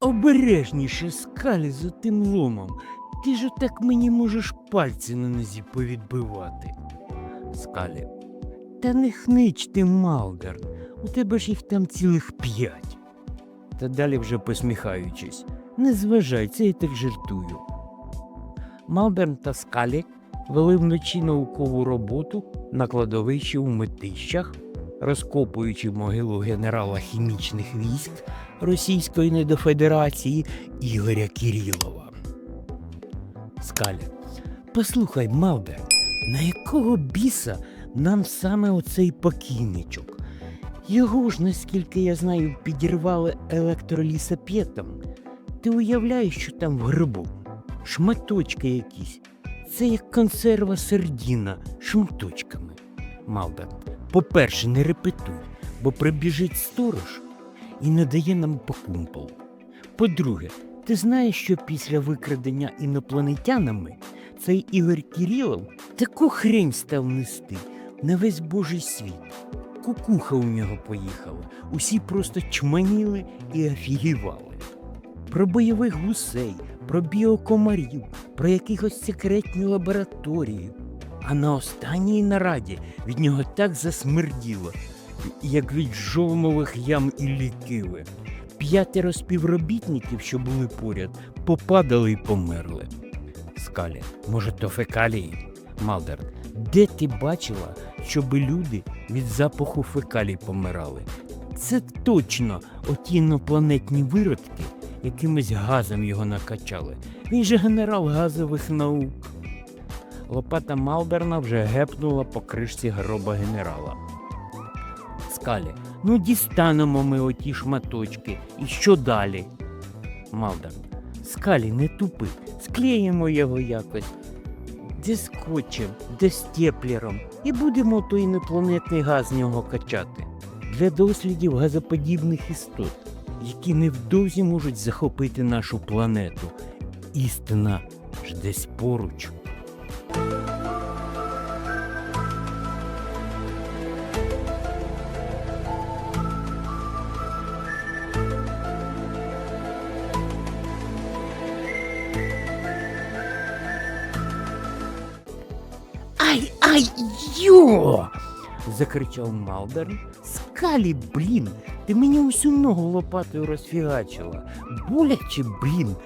Обережніше скалі за тим ломом. Ти ж так мені можеш пальці на нозі повідбивати. Скалі. Та не хнич ти, Малдерн. У тебе ж їх там цілих п'ять. Та далі вже посміхаючись. Не зважай, це я так жартую. Малберн та Скалі вели вночі наукову роботу на кладовищі у метищах, розкопуючи могилу генерала хімічних військ Російської недофедерації Ігоря Кірілова. Скаля. Послухай, Малбер, на якого біса нам саме оцей покійничок? Його ж, наскільки я знаю, підірвали електролісапетом. Ти уявляєш, що там в грибу? Шматочки якісь. Це як консерва сердіна шматочками. Малбер, по-перше, не репетуй, бо прибіжить сторож і не дає нам по кумполу. По-друге, ти знаєш, що після викрадення інопланетянами цей Ігор Кірілов таку хрень став нести на весь божий світ. Кукуха у нього поїхала, усі просто чманіли і офігівали. Про бойових гусей, про біокомарів, про якихось секретні лабораторії. А на останній нараді від нього так засмерділо, як від жовмових ям і лікиви. П'ятеро співробітників, що були поряд, попадали і померли. Скалі, може, то фекалії? Малдер, де ти бачила, щоби люди від запаху фекалій помирали? Це точно оті інопланетні виродки, якимось газом його накачали. Він же генерал газових наук. Лопата Малберна вже гепнула по кришці гроба генерала. Скалі, ну дістанемо ми оті шматочки. І що далі? Малдер. Скалі, не тупи, склеїмо його якось. Де скотчем, де степлером, і будемо той інопланетний газ з нього качати. Для дослідів газоподібних істот, які невдовзі можуть захопити нашу планету. Істина ж десь поруч. Ай, ай, йо! закричав Малберн. Скалі, блін, ти мені усю ногу лопатою розфігачила. Боляче, блін,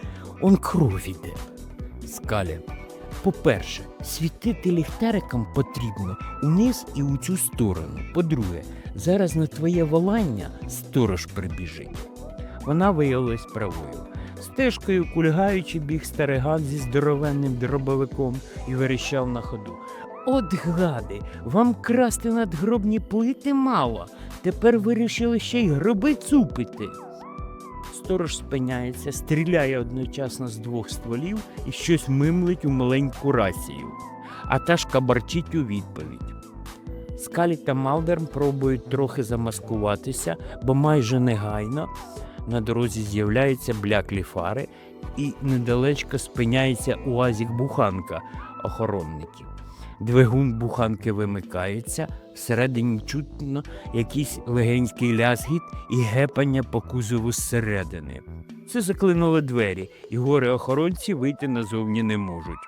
он кров іде. Скалі. По-перше, світити ліхтариком потрібно униз і у цю сторону. По-друге, зараз на твоє волання сторож прибіжить. Вона виявилась правою. Стежкою кульгаючи біг стариган зі здоровенним дробовиком і верещав на ходу. От гади, вам красти надгробні плити мало. Тепер вирішили ще й гроби цупити. Сторож спиняється, стріляє одночасно з двох стволів і щось мимлить у маленьку рацію. А та ж кабарчить у відповідь. Скалі та Малдерн пробують трохи замаскуватися, бо майже негайно на дорозі з'являються бляклі фари і недалечко спиняється уазік буханка охоронників. Двигун буханки вимикається, всередині чутно якийсь легенький лязгіт і гепання по кузову зсередини. Це заклинули двері, і гори охоронці вийти назовні не можуть.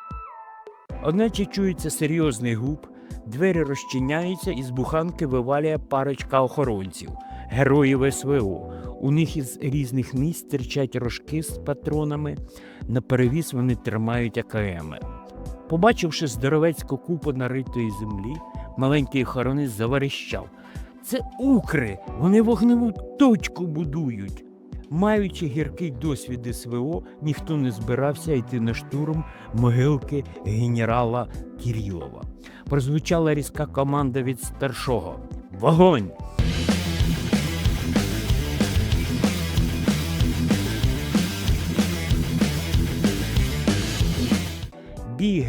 Одначе чується серйозний гуп, двері розчиняються, і з буханки вивалює парочка охоронців, героїв СВО. У них із різних місць стирчать рожки з патронами, на перевіз вони тримають АКМи. Побачивши здоровецьку купу наритої землі, маленький охоронець заверещав. Це укри, вони вогневу точку будують. Маючи гіркий досвід СВО, ніхто не збирався йти на штурм могилки генерала Кірілова. Прозвучала різка команда від старшого. Вогонь!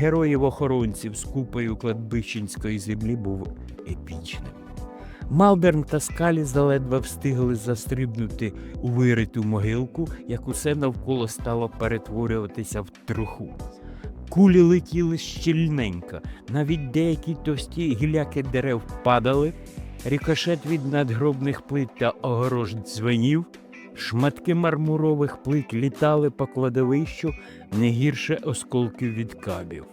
Героїв-охоронців з купою кладбищенської землі був епічним. Малберн та Скалі заледве встигли застрибнути у вириту могилку, як усе навколо стало перетворюватися в труху. Кулі летіли щільненько, навіть деякі товсті гіляки дерев падали, рікошет від надгробних плит та огорож дзвенів, шматки мармурових плит літали по кладовищу не гірше осколків від кабів.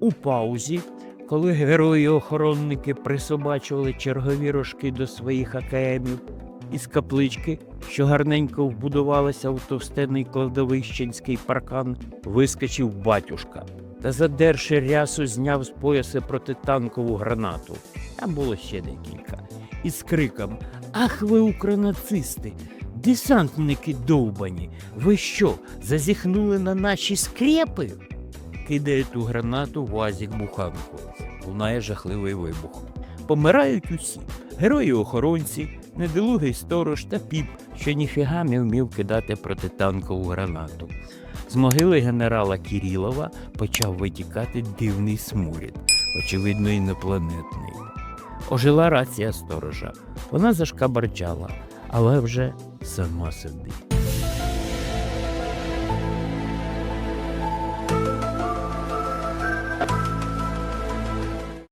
У паузі, коли герої-охоронники присобачували чергові рожки до своїх АКМів, із каплички, що гарненько вбудувалася в товстенний кладовищенський паркан, вискочив батюшка та, задерши рясу, зняв з пояса протитанкову гранату. Там було ще декілька. І з криком Ах ви, укронацисти! Десантники довбані! Ви що, зазіхнули на наші скрепи? Кидає ту гранату в уазік буханку. Лунає жахливий вибух. Помирають усі герої-охоронці, недолугий сторож та піп, що ніфіга не вмів кидати протитанкову гранату. З могили генерала Кірілова почав витікати дивний сморід, очевидно, інопланетний. Ожила рація сторожа. Вона зашкабарчала, але вже Some submersible